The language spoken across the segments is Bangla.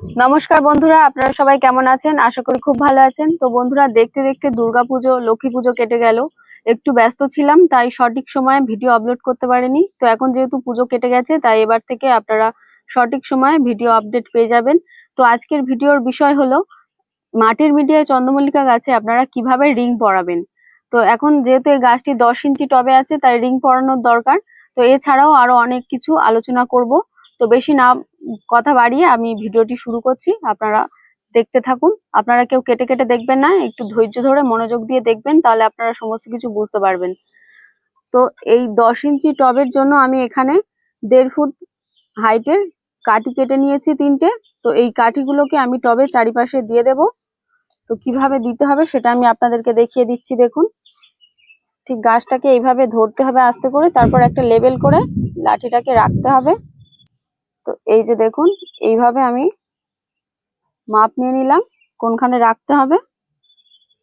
নমস্কার বন্ধুরা, আপনারা সবাই কেমন আছেন? আশা করি খুব ভালো আছেন। তো বন্ধুরা, দেখতে দেখতে দুর্গাপুজো লক্ষ্মী পুজো কেটে গেল। একটু ব্যস্ত ছিলাম, তাই সঠিক সময়ে ভিডিও আপলোড করতে পারিনি। তো এখন যেহেতু পুজো কেটে গেছে, তাই এবার থেকে আপনারা সঠিক সময়ে ভিডিও আপডেট পেয়ে যাবেন। তো আজকের ভিডিওর বিষয় হলো, মাটির মিডিয়ায় চন্দ্রমল্লিকা গাছে আপনারা কীভাবে রিং পরাবেন? তো এখন যেহেতু এই গাছটি দশ ইঞ্চি টবে আছে, তাই রিং পরানোর দরকার। তো এছাড়াও আরও অনেক কিছু আলোচনা করব। তো বেশি না, কথা বাড়িয়ে আমি ভিডিওটি শুরু করছি। আপনারা দেখতে থাকুন। আপনারা কেউ কেটে কেটে দেখবেন না, একটু ধৈর্য ধরে মনোযোগ দিয়ে দেখবেন, তাহলে আপনারা সমস্ত কিছু বুঝতে পারবেন। তো এই দশ ইঞ্চি টবের জন্য আমি এখানে দেড় ফুট হাইটের কাঠি কেটে নিয়েছি তিনটে। তো এই কাঠিগুলোকে আমি টবে চারিপাশে দিয়ে দেব। তো কীভাবে দিতে হবে সেটা আমি আপনাদেরকে দেখিয়ে দিচ্ছি, দেখুন। ঠিক গাছটাকে এইভাবে ধরতে হবে আস্তে করে, তারপর একটা লেবেল করে লাঠিটাকে রাখতে হবে। তো এই যে দেখুন, এইভাবে আমি মাপ নিয়ে নিলাম, কোনখানে রাখতে হবে।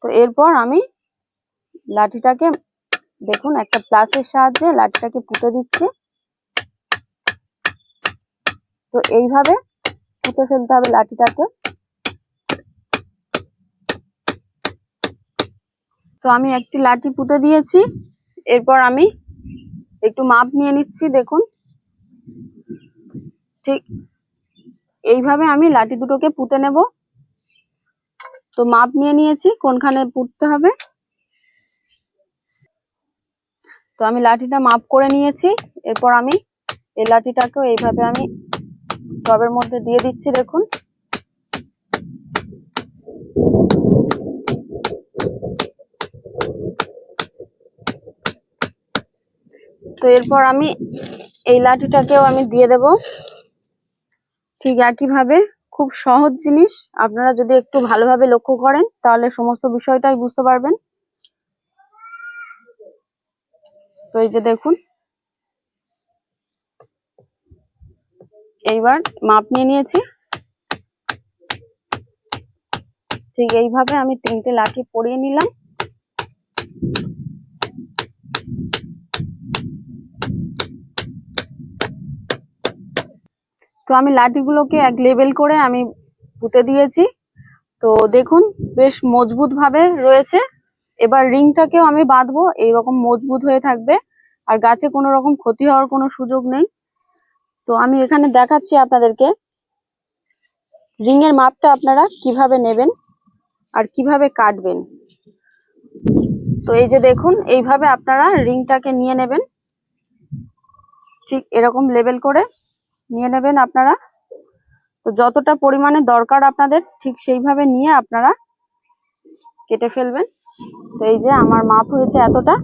তো এরপর আমি লাঠিটাকে, দেখুন, একটা প্লাসের সাহায্যে লাঠিটাকে পুঁতে দিচ্ছি। তো এইভাবে পুঁতে ফেলতে হবে লাঠিটাকে। তো আমি একটি লাঠি পুঁতে দিয়েছি। এরপর আমি একটু মাপ নিয়ে নিচ্ছি, দেখুন। ঠিক এইভাবে আমি লাঠি দুটোকে পুঁতে নেব। তো মাপ নিয়ে নিয়েছি, কোনখানে পুঁততে হবে। তো আমি লাঠিটা মাপ করে নিয়েছি, এরপর আমি এই লাঠিটাকেও এইভাবে আমি টবের মধ্যে দিয়ে দিচ্ছি, দেখুন। তো এরপর আমি এই লাঠিটাকেও আমি দিয়ে দেব। ঠিক একইভাবে খুব সহজ জিনিস। আপনারা যদি একটু ভালোভাবে লক্ষ্য করেন, তাহলে সমস্ত বিষয়টাই বুঝতে পারবেন। তো এই যে দেখুন। এইবার মাপ নিয়ে নিয়েছি। ঠিক এইভাবে আমি তিনটে লাঠি পরিয়ে নিলাম। তো আমি লাঠিগুলোকে এক লেবেল করে আমি পুঁতে দিয়েছি। তো দেখুন, বেশ মজবুত ভাবে রয়েছে। এবার রিংটাকেও আমি বাঁধবো, এইরকম মজবুত হয়ে থাকবে। আর গাছে কোনো রকম ক্ষতি হওয়ার কোনো সুযোগ নেই। তো আমি এখানে দেখাচ্ছি আপনাদেরকে রিং এর মাপটা আপনারা কীভাবে নেবেন আর কীভাবে কাটবেন। তো এই যে দেখুন, এইভাবে আপনারা রিংটাকে নিয়ে নেবেন। ঠিক এরকম লেবেল করে। নিয়ে নেবেন আপনারা। তো যতটা পরিমাণে দরকার আপনাদের, ঠিক সেইভাবে নিয়ে আপনারা কেটে ফেলবেন। তো এই যে আমার মাপ হয়েছে এতটা।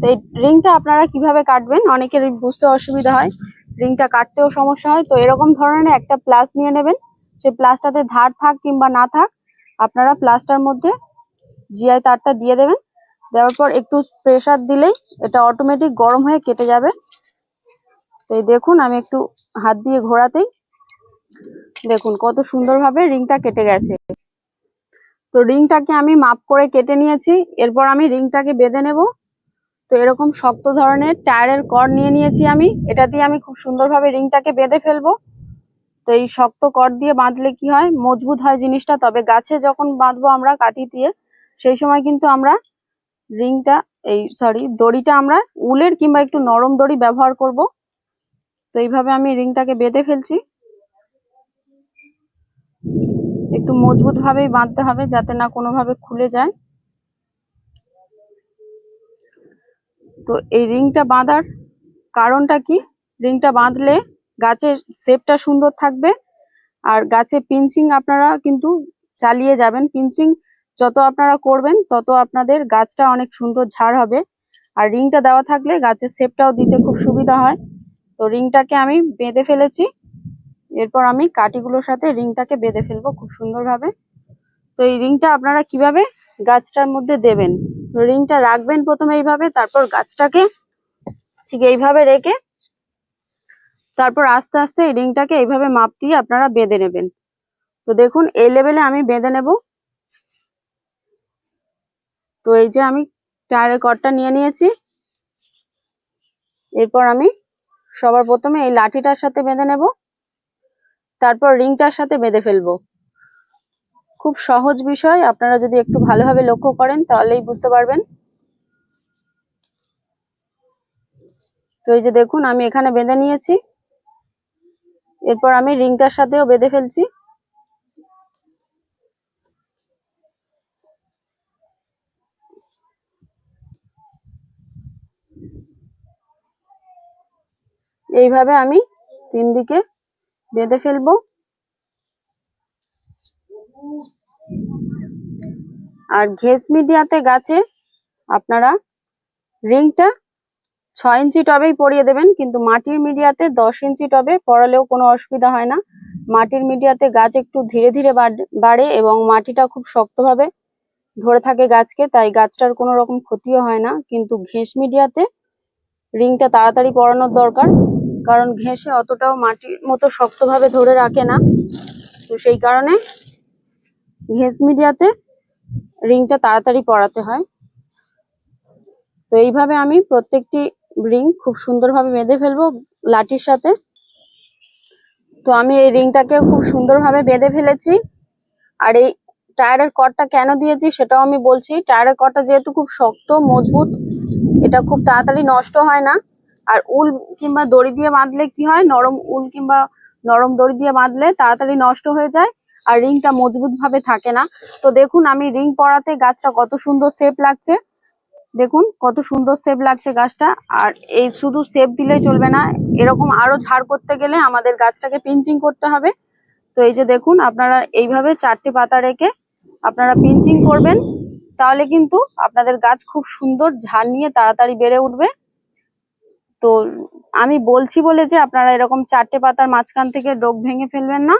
তো এই রিংটা আপনারা কীভাবে কাটবেন? অনেকের বুঝতে অসুবিধা হয়। রিংটা কাটতেও সমস্যা হয়। তো এরকম ধরনের একটা প্লাস নিয়ে নেবেন। সেই প্লাসটাতে ধার থাক কিংবা না থাক, আপনারা প্লাসটার মধ্যে জিআই তারটা দিয়ে দেবেন। দেওয়ার পর একটু প্রেসার দিলেই এটা অটোমেটিক গরম হয়ে কেটে যাবে। এই দেখুন, আমি একটু হাত দিয়ে ঘোরাতেই দেখুন কত সুন্দরভাবে রিংটা কেটে গেছে। তো রিংটাকে আমি মাপ করে কেটে নিয়েছি, এরপর আমি রিংটাকে বেঁধে নেব। তো এরকম শক্ত ধরনের টায়ারের কর নিয়ে নিয়েছি আমি, এটা দিয়ে আমি খুব সুন্দরভাবে রিংটাকে বেঁধে ফেলব। তো এই শক্ত কর দিয়ে বাঁধলে কি হয়, মজবুত হয় জিনিসটা, তবে গাছে যখন বাঁধবো আমরা কাঠি দিয়ে, সেই সময় কিন্তু আমরা রিংটা, এই সরি দড়িটা আমরা উলের কিংবা একটু নরম দড়ি ব্যবহার করব। তো এইভাবে আমি রিংটাকে বেঁধে ফেলছি। একটু মজবুত ভাবেই বাঁধতে হবে যাতে না কোনোভাবে খুলে যায়। তো এই রিংটা বাঁধার কারণটা কি? রিংটা বাঁধলে গাছের শেপটা সুন্দর থাকবে আর গাছে পিঞ্চিং আপনারা কিন্তু চালিয়ে যাবেন। পিঞ্চিং যত আপনারা করবেন, তত আপনাদের গাছটা অনেক সুন্দর ঝাড় হবে। আর রিংটা দেওয়া থাকলে গাছের শেপটাও দিতে খুব সুবিধা হয়। রিংটাকে আমি বেঁধে ফেলেছি। এরপর আমি কাঠিগুলোর সাথে রিংটাকে বেঁধে ফেলব খুব সুন্দরভাবে। তো এই রিংটা আপনারা কীভাবে গাছটার মধ্যে দেবেন? রিংটা রাখবেন প্রথমে এইভাবে, তারপর গাছটাকে ঠিক এইভাবে রেখে তারপর আস্তে আস্তে এই রিংটাকে এইভাবে মাপ দিয়ে আপনারা বেঁধে নেবেন। তো দেখুন, এই লেভেলে আমি বেঁধে নেব। তো এই যে আমি টায়ারের কটটা নিয়ে নিয়েছি। এরপর আমি সবার প্রথমে এই লাঠিটার সাথে বেঁধে নেব। তারপর রিংটার সাথে বেঁধে ফেলব। খুব সহজ বিষয়, আপনারা যদি একটু ভালোভাবে লক্ষ্য করেন তাহলেই বুঝতে পারবেন। তো এই যে দেখুন, আমি এখানে বেঁধে নিয়েছি। এরপর আমি রিংটার সাথেও বেঁধে ফেলছি। এইভাবে আমি তিন দিকে বেঁধে ফেলব। আর ঘেস মিডিয়াতে গাছে আপনারা রিংটা ছয় ইঞ্চি টবেই পরিয়ে দেবেন, কিন্তু মাটির মিডিয়াতে দশ ইঞ্চি টবে পরালেও কোনো অসুবিধা হয় না। মাটির মিডিয়াতে গাছ একটু ধীরে ধীরে বাড়- এবং মাটিটা খুব শক্তভাবে ধরে থাকে গাছকে, তাই গাছটার কোনো রকম ক্ষতিও হয় না। কিন্তু ঘেঁস মিডিয়াতে রিংটা তাড়াতাড়ি পরানোর দরকার। কারণ ঘেঁষে অতটাও মাটির মতো শক্তভাবে ধরে রাখে না। তো সেই কারণে ঘেঁস মিডিয়াতে রিংটা তাড়াতাড়ি পরাতে হয়। তো এইভাবে আমি প্রত্যেকটি রিং খুব সুন্দরভাবে বেঁধে ফেলব লাঠির সাথে। তো আমি এই রিংটাকে খুব সুন্দরভাবে বেঁধে ফেলেছি। আর এই টায়ারের কর্ডটা কেন দিয়েছি সেটাও আমি বলছি। টায়ারের কর্ডটা যেহেতু খুব শক্ত, মজবুত, এটা খুব তাড়াতাড়ি নষ্ট হয় না। আর উল কিংবা দড়ি দিয়ে বাঁধলে কি হয়? নরম উল কিংবা নরম দড়ি দিয়ে বাঁধলে তাড়াতাড়ি নষ্ট হয়ে যায় আর রিংটা মজবুত ভাবে থাকে না। তো দেখুন, আমি রিং পরাতে গাছটা কত সুন্দর শেপ লাগছে। দেখুন, কত সুন্দর শেপ লাগছে গাছটা। আর এই শুধু শেপ দিলেই চলবে না, এরকম আরও ঝাড় করতে গেলে আমাদের গাছটাকে পিঞ্চিং করতে হবে। তো এই যে দেখুন, আপনারা এইভাবে চারটি পাতা রেখে আপনারা পিঞ্চিং করবেন, তাহলে কিন্তু আপনাদের গাছ খুব সুন্দর ঝাড় নিয়ে তাড়াতাড়ি বেড়ে উঠবে। তো আমি বলছি বলে যে আপনারা এরকম চারটে পাতার মাঝখান থেকে ডোক ভেঙে ফেলবেন না।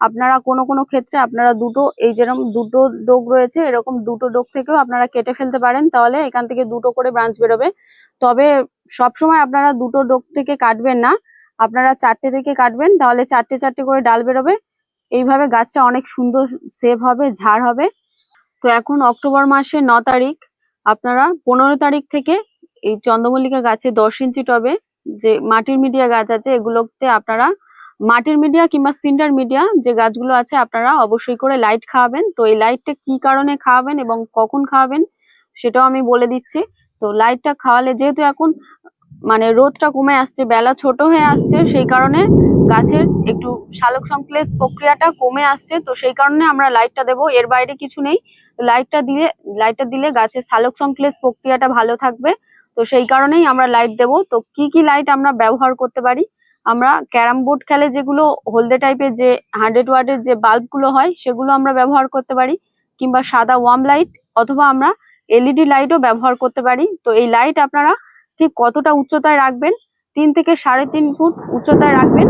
আপনারা কোনো কোনো ক্ষেত্রে আপনারা দুটো, এই যেরকম দুটো ডোক রয়েছে, এরকম দুটো ডোক থেকেও আপনারা কেটে ফেলতে পারেন। তাহলে এখান থেকে দুটো করে ব্রাঞ্চ বেরোবে। তবে সবসময় আপনারা দুটো ডোক থেকে কাটবেন না। আপনারা চারটে থেকে কাটবেন, তাহলে চারটে চারটে করে ডাল বেরোবে। এইভাবে গাছটা অনেক সুন্দর সেভ হবে, ঝাড় হবে। তো এখন অক্টোবর মাসের ন তারিখ। আপনারা পনেরো তারিখ থেকে এই চন্দ্রমল্লিকা গাছে দশ ইঞ্চি টবে যে মাটির মিডিয়া গাছ আছে, এগুলোতে আপনারা মাটির মিডিয়া কিংবা সিন্ডার মিডিয়া যে গাছগুলো আছে, আপনারা অবশ্যই করে লাইট খাওয়াবেন। তো এই লাইটটা কি কারণে খাওয়াবেন এবং কখন খাওয়াবেন সেটাও আমি বলে দিচ্ছি। তো লাইটটা খাওয়ালে যেহেতু এখন মানে রোদটা কমে আসছে, বেলা ছোট হয়ে আসছে, সেই কারণে গাছের একটু সালোক সংশ্লেষ প্রক্রিয়াটা কমে আসছে। তো সেই কারণে আমরা লাইটটা দেবো। এর বাইরে কিছু নেই। লাইটটা দিলে লাইটটা দিলে গাছের সালোক সংশ্লেষ প্রক্রিয়াটা ভালো থাকবে। তো সেই কারণেই আমরা লাইট দেব। তো কি কি লাইট আমরা ব্যবহার করতে পারি? আমরা ক্যারাম বোর্ড খেলে যেগুলো হলদে টাইপের যে হান্ড্রেড ওয়ার্ডের যে বাল্বগুলো হয়, সেগুলো আমরা ব্যবহার করতে পারি। কিংবা সাদা ওয়ার্ম লাইট অথবা আমরা এলইডি লাইটও ব্যবহার করতে পারি। তো এই লাইট আপনারা ঠিক কতটা উচ্চতায় রাখবেন তিন থেকে সাড়ে তিন ফুট উচ্চতায় রাখবেন।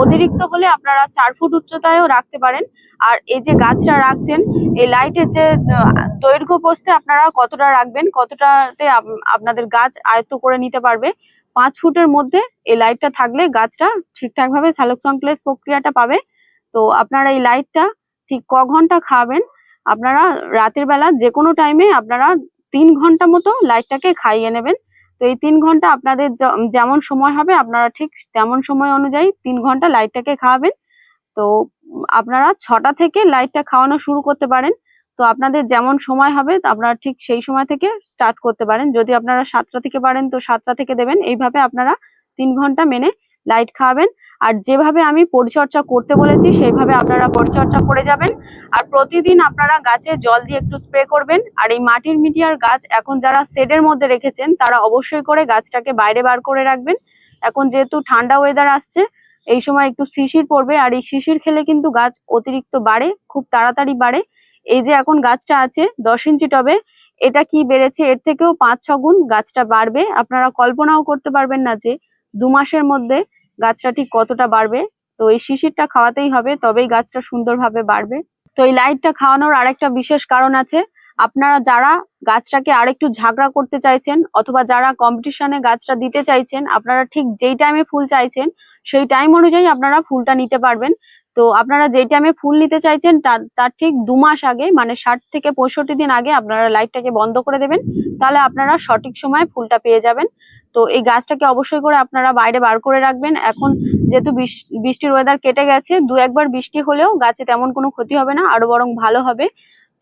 অতিরিক্ত হলে আপনারা চার ফুট উচ্চতায়ও রাখতে পারেন। আর এই যে গাছটা রাখছেন, এই লাইটের যে দৈর্ঘ্য প্রস্থে আপনারা কতটা রাখবেন, কতটাতে আপ- আপনাদের গাছ আয়ত্ত করে নিতে পারবে, পাঁচ ফুটের মধ্যে এই লাইটটা থাকলে গাছটা ঠিকঠাক ভাবে সালোক সংশ্লেষ প্রক্রিয়াটা পাবে। তো আপনারা এই লাইটটা ঠিক ক ঘণ্টা খাওয়াবেন আপনারা রাতের বেলা যে কোনো টাইমে আপনারা তিন ঘণ্টা মতো লাইটটাকে খাইয়ে নেবেন। তো এই তিন ঘণ্টা আপনাদের যেমন সময় হবে আপনারা ঠিক তেমন সময় অনুযায়ী তিন ঘণ্টা লাইটটাকে খাওয়াবেন। তো আপনারা ছটা থেকে লাইটটা খাওয়ানো শুরু করতে পারেন। তো আপনাদের যেমন সময় হবে আপনারা ঠিক সেই সময় থেকে স্টার্ট করতে পারেন। যদি আপনারা সাতটা থেকে পারেন তো সাতটা থেকে দেবেন। এইভাবে আপনারা তিন ঘণ্টা মেনে লাইট খাওয়াবেন আর যেভাবে আমি পরিচর্যা করতে বলেছি, সেইভাবে আপনারা পরিচর্যা করে যাবেন। আর প্রতিদিন আপনারা গাছে জল দিয়ে একটু স্প্রে করবেন। আর এই মাটির মিডিয়ার গাছ এখন যারা শেডের মধ্যে রেখেছেন, তারা অবশ্যই করে গাছটাকে বাইরে বার করে রাখবেন। এখন যেহেতু ঠান্ডা ওয়েদার আসছে, এই সময় একটু শিশির পড়বে। আর এই শিশির খেলে কিন্তু গাছ অতিরিক্ত বাড়ে, খুব তাড়াতাড়ি বাড়ে। এই যে এখন গাছটা আছে, দশ ইঞ্চি টবে, এটা কি বেড়েছে? এর থেকেও পাঁচ ছ গুণ গাছটা বাড়বে। আপনারা কল্পনাও করতে পারবেন না যে দু মাসের মধ্যে গাছটা ঠিক কতটা বাড়বে? তো এই শিশিরটা খাওয়াতেই হবে, তবেই গাছটা সুন্দরভাবে বাড়বে। তো এই লাইটটা খাওয়ানোর আরেকটা বিশেষ কারণ আছে। আপনারা যারা গাছটাকে আরেকটু ঝাগড়া করতে চাইছেন অথবা যারা কম্পিটিশনে গাছটা দিতে চাইছেন, আপনারা ঠিক যেই টাইমে ফুল চাইছেন, সেই টাইম অনুযায়ী আপনারা ফুলটা নিতে পারবেন। তো আপনারা যেই টাইমে ফুল নিতে চাইছেন তার তার ঠিক দু মাস আগে মানে ষাট থেকে পঁয়ষট্টি দিন আগে আপনারা লাইটটাকে বন্ধ করে দেবেন। তাহলে আপনারা সঠিক সময়ে ফুলটা পেয়ে যাবেন। তো এই গাছটাকে অবশ্যই করে আপনারা বাইরে বার করে রাখবেন। এখন যেহেতু বৃষ- বৃষ্টির ওয়েদার কেটে গেছে, দু একবার বৃষ্টি হলেও গাছে তেমন কোনো ক্ষতি হবে না আরও বরং ভালো হবে।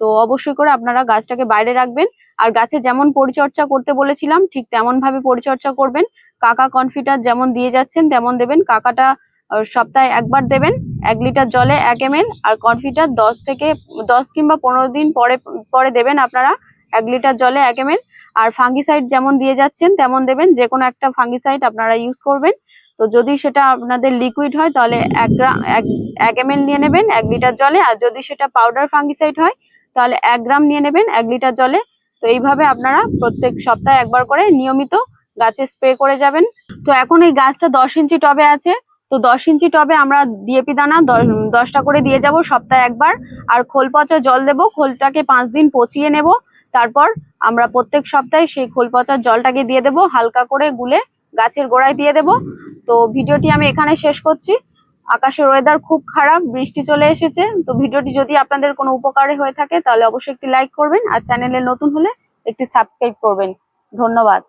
তো অবশ্যই করে আপনারা গাছটাকে বাইরে রাখবেন। আর গাছে যেমন পরিচর্যা করতে বলেছিলাম, ঠিক তেমন ভাবে পরিচর্যা করবেন। কাকা কনফিটার যেমন দিয়ে যাচ্ছেন, তেমন দেবেন। কাকাটা সপ্তাহে একবার দেবেন। এক লিটার জলে এক এম আর কনফিটার দশ থেকে দশ কিংবা পনেরো দিন পরে পরে দেবেন আপনারা। এক লিটার জলে এক এম আর ফাঙ্গিসাইড যেমন দিয়ে যাচ্ছেন, তেমন দেবেন। যে কোনো একটা ফাঙ্গিসাইড আপনারা ইউজ করবেন। তো যদি সেটা আপনাদের লিকুইড হয়, তাহলে এক গ্রাম, এক এম নিয়ে নেবেন এক লিটার জলে। আর যদি সেটা পাউডার ফাঙ্গিসাইড হয়, তাহলে এক গ্রাম নিয়ে নেবেন এক লিটার জলে। তো এইভাবে আপনারা প্রত্যেক সপ্তাহে একবার করে নিয়মিত গাছে স্প্রে করে যাবেন। তো এখন এই গাছটা দশ ইঞ্চি টবে আছে। তো দশ ইঞ্চি টবে আমরা ডিএপি দানা দশ- দশটা করে দিয়ে যাব সপ্তাহে একবার। আর খোল পচা জল দেব। খোলটাকে পাঁচ দিন পচিয়ে নেব। তারপর আমরা প্রত্যেক সপ্তাহে সেই খোল পচার জলটাকে দিয়ে দেব, হালকা করে গুলে গাছের গোড়ায় দিয়ে দেব। তো ভিডিওটি আমি এখানে শেষ করছি। আকাশের ওয়েদার খুব খারাপ, বৃষ্টি চলে এসেছে। তো ভিডিওটি যদি আপনাদের কোনো উপকারে হয়ে থাকে, তাহলে অবশ্যই একটি লাইক করবেন আর চ্যানেলে নতুন হলে একটি সাবস্ক্রাইব করবেন। ধন্যবাদ।